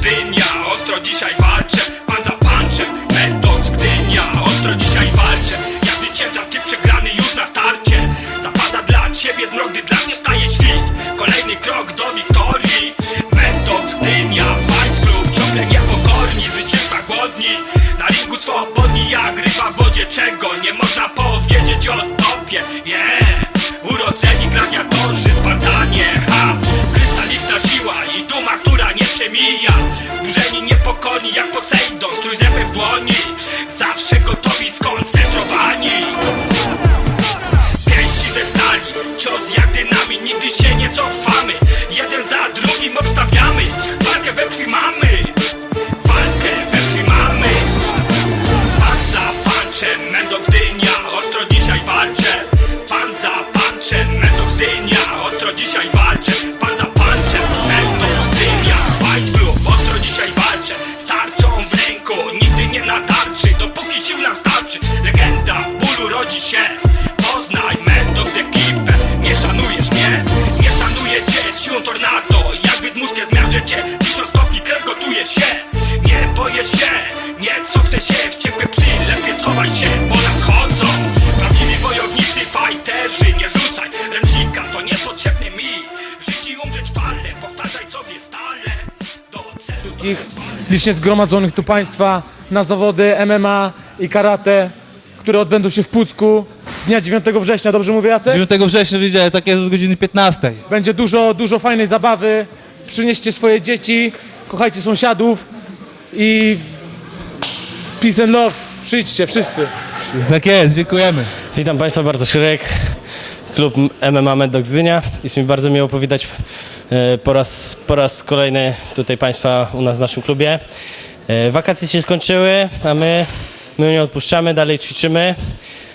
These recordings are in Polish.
Gdynia Ostro dzisiaj walczę, pan za panczem Metods Gdynia Ostro dzisiaj walczę. Ja zwyciężam, ty przegrany już na starcie. Zapada dla ciebie zmrok, gdy dla mnie staje świt. Kolejny krok do wiktorii. Metods Gdynia Fight Club ciągle niepokorni Zwyciężca głodni. Na ringu swobodni jak ryba w wodzie Czego nie można powiedzieć Niepokorni jak Posejdon Strój zęby w dłoni. Zawsze gotowi, skoncentrowani. Pięści ze stali, cios jak dynamit Nigdy się nie cofamy schowaj się Bo nadchodzą. Prawdziwi wojownicy, fajterzy Nie rzucaj. Ręcznika, to mi. Żyć i umrzeć fale, powtarzaj sobie stale. Do celu wszystkich licznie zgromadzonych tu państwa na zawody MMA i karate, które odbędą się w Pucku dnia 9 września, dobrze mówię Jacek? 9 września widziałem, tak jest od godziny 15. Będzie dużo, dużo fajnej zabawy, przynieście swoje dzieci, kochajcie sąsiadów i peace and love, przyjdźcie wszyscy. Tak jest, dziękujemy. Witam Państwa bardzo Szyrek, klub MMA Medok Gdynia. Jest mi bardzo miło powitać e, po raz, po raz kolejny tutaj Państwa u nas w naszym klubie. E, Wakacje się skończyły, a my, my nie odpuszczamy, dalej ćwiczymy.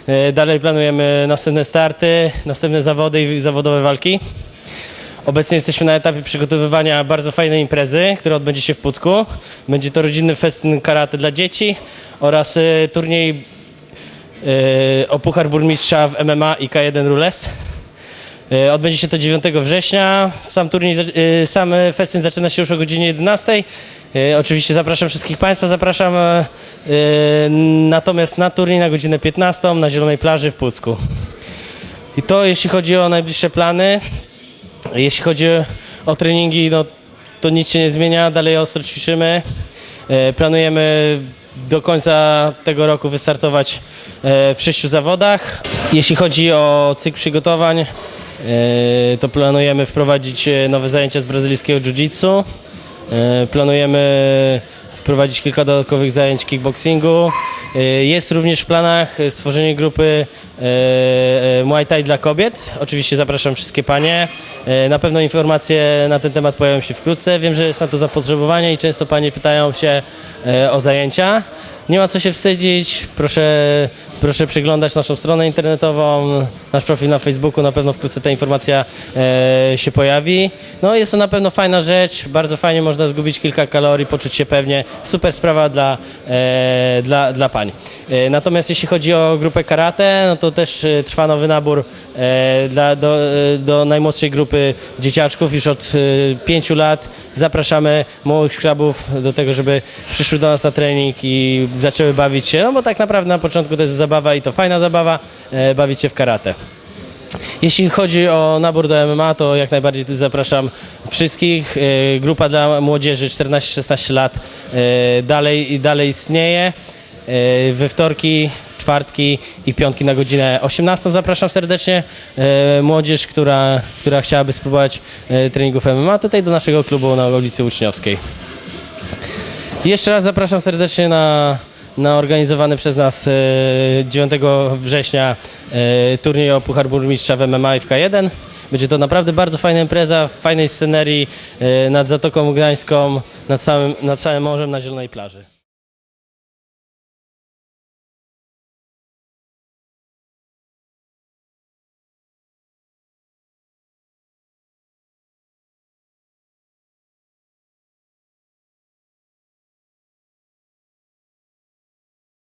E, Dalej planujemy następne starty, następne zawody i zawodowe walki. Obecnie jesteśmy na etapie przygotowywania bardzo fajnej imprezy, która odbędzie się w Pucku. Będzie to rodzinny festyn karate dla dzieci oraz e, turniej e, o Puchar Burmistrza w MMA i K1 Rules. E, Odbędzie się to 9 września. Sam, turniej, e, sam festyn zaczyna się już o godzinie 11. E, Oczywiście zapraszam wszystkich Państwa, zapraszam natomiast na turniej na godzinę 15 na Zielonej Plaży w Pucku. I to jeśli chodzi o najbliższe plany. Jeśli chodzi o treningi, no to nic się nie zmienia, dalej ostro ćwiczymy. E, Planujemy do końca tego roku wystartować e, w sześciu zawodach. Jeśli chodzi o cykl przygotowań, e, to planujemy wprowadzić nowe zajęcia z brazylijskiego jiu-jitsu. Planujemy wprowadzić kilka dodatkowych zajęć kickboxingu. Jest również w planach stworzenie grupy e, e, Muay Thai dla kobiet. Oczywiście zapraszam wszystkie panie. E, Na pewno informacje na ten temat pojawią się wkrótce. Wiem, że jest na to zapotrzebowanie i często panie pytają się o zajęcia. Nie ma co się wstydzić. Proszę, proszę przeglądać naszą stronę internetową, nasz profil na Facebooku. Na pewno wkrótce ta informacja się pojawi. No jest to na pewno fajna rzecz. Bardzo fajnie można zgubić kilka kalorii, poczuć się pewnie. Super sprawa dla, dla, dla pań. Natomiast jeśli chodzi o grupę karate, no to też e, trwa nowy nabór e, dla, do, e, do najmłodszej grupy dzieciaczków już od pięciu lat. Zapraszamy młodych szkrabów do tego, żeby przyszły do nas na trening i zaczęły bawić się, no bo tak naprawdę na początku to jest zabawa i to fajna zabawa, bawić się w karate. Jeśli chodzi o nabór do MMA, to jak najbardziej zapraszam wszystkich. Grupa dla młodzieży 14-16 lat dalej, dalej istnieje. We wtorki, czwartki i piątki na godzinę 18 zapraszam serdecznie e, młodzież, która, która chciałaby spróbować e, treningów MMA tutaj do naszego klubu na ulicy Uczniowskiej. Jeszcze raz zapraszam serdecznie na, na organizowany przez nas e, 9 września e, turniej o Puchar Burmistrza w MMA i w K1. Będzie to naprawdę bardzo fajna impreza, w fajnej scenerii nad Zatoką Gdańską, nad całym, nad całym morzem na Zielonej Plaży.